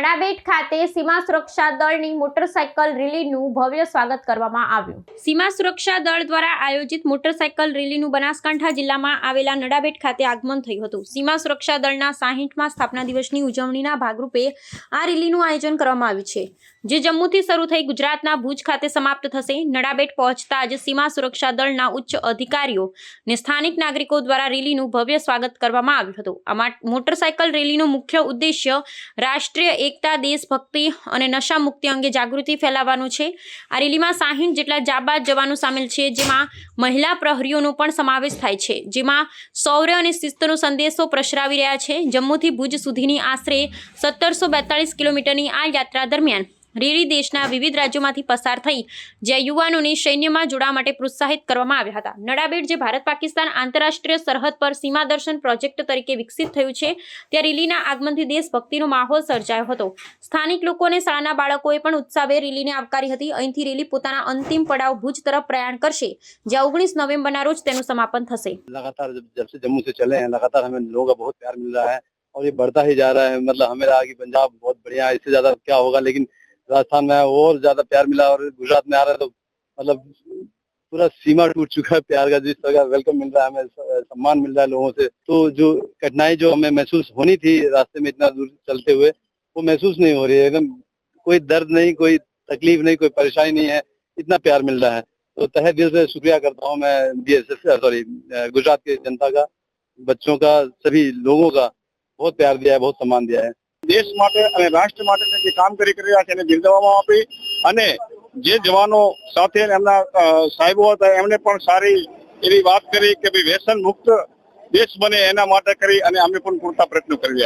નડાબેટ ખાતે સીમા સુરક્ષા દળની મોટરસાયકલ રેલીનું ભવ્ય સ્વાગત કરવામાં આવ્યું. સીમા સુરક્ષા દળ દ્વારા આયોજિત મોટરસાયકલ રેલીનું બનાસકાંઠા જિલ્લામાં આવેલા નડાબેટ ખાતે આગમન થયું હતું. સીમા સુરક્ષા દળના સાહીઠમાં સ્થાપના દિવસની ઉજવણીના ભાગરૂપે આ રેલીનું આયોજન કરવામાં આવ્યું છે. જે જમ્મુથી શરૂ થઈ ગુજરાતના ભુજ ખાતે સમાપ્ત થશે. નડાબેટ પહોંચતા જ સીમા સુરક્ષા દળના ઉચ્ચ અધિકારીઓ ને સ્થાનિક નાગરિકો દ્વારા રેલીનું ભવ્ય સ્વાગત કરવામાં આવ્યું હતું. આ મોટરસાયકલ રેલીનો મુખ્ય ઉદ્દેશ્ય રાષ્ટ્રીય એકતા, દેશભક્તિ અને નશા મુક્તિ અંગે જાગૃતિ ફેલાવવાનું છે. આ રેલીમાં સાહીઠ જેટલા જાબાદ જવાનો સામેલ છે, જેમાં મહિલા પ્રહરીઓનો પણ સમાવેશ થાય છે, જેમાં શૌર્ય અને શિસ્તનો સંદેશો પ્રસરાવી રહ્યા છે. જમ્મુથી ભુજ સુધીની આશરે સત્તરસો બેતાળીસ કિલોમીટરની આ યાત્રા દરમિયાન રેલી દેશના વિવિધ રાજ્યોમાંથી પસાર થઈ જ્યાં યુવાનોને સૈન્યમાં જોડાવા માટે પ્રોત્સાહિત કરવામાં આવ્યા હતા નડાબેટ જે ભારત પાકિસ્તાન આંતરરાષ્ટ્રીય સરહદ પર સીમા દર્શન પ્રોજેક્ટ તરીકે વિકસિત થયું છે ત્યાં રેલીના આગમનથી દેશભક્તિનો માહોલ સર્જાયો હતો સ્થાનિક લોકો અને શાળાના બાળકોએ પણ ઉત્સાહભેર રેલીને આવકારી હતી અહીંથી રેલી પોતાના અંતિમ પડાવ ભુજ તરફ પ્રયાણ કરશે જ્યાં ઓગણીસ નવેમ્બરના રોજ તેનું સમાપન થશે लगातार जब जब से जम्मू से चले हैं लगातार हमें लोगों का बहुत प्यार मिल रहा है और ये बढ़ता ही जा रहा है मतलब हमें लगा कि पंजाब बहुत बढ़िया है इससे ज्यादा क्या होगा लेकिन राजस्थान में और ज़्यादा प्यार मिला और गुजरात में आ रहा है तो मतलब पूरा सीमा टूट चुका है प्यार का, जिस तरह का वेलकम मिल रहा है, हमें सम्मान मिल रहा है लोगों से। तो जो कठिनाई जो हमें महसूस होनी थी रास्ते में इतना दूर चलते हुए, वो महसूस नहीं हो रही है। एकदम कोई दर्द नहीं, कोई तकलीफ़ नहीं, कोई परेशानी नहीं है, इतना प्यार मिल रहा है। तो तहे दिल से शुक्रिया करता हूँ मैं बीएसएफ सॉरी गुजरात की जनता का, बच्चों का, सभी लोगों का, बहुत प्यार दिया है, बहुत सम्मान दिया है। દેશ માટે અને રાષ્ટ્ર માટે જે કામ કરી રહ્યા છે એને બિરદાવવામાં આપી અને જે જવાનો સાથે એમના સાહેબો હતા, એમને પણ સારી એવી વાત કરી કે ભાઈ વ્યસન મુક્ત દેશ બને એના માટે કરી અને અમે પણ પૂરતા પ્રયત્નો કરી.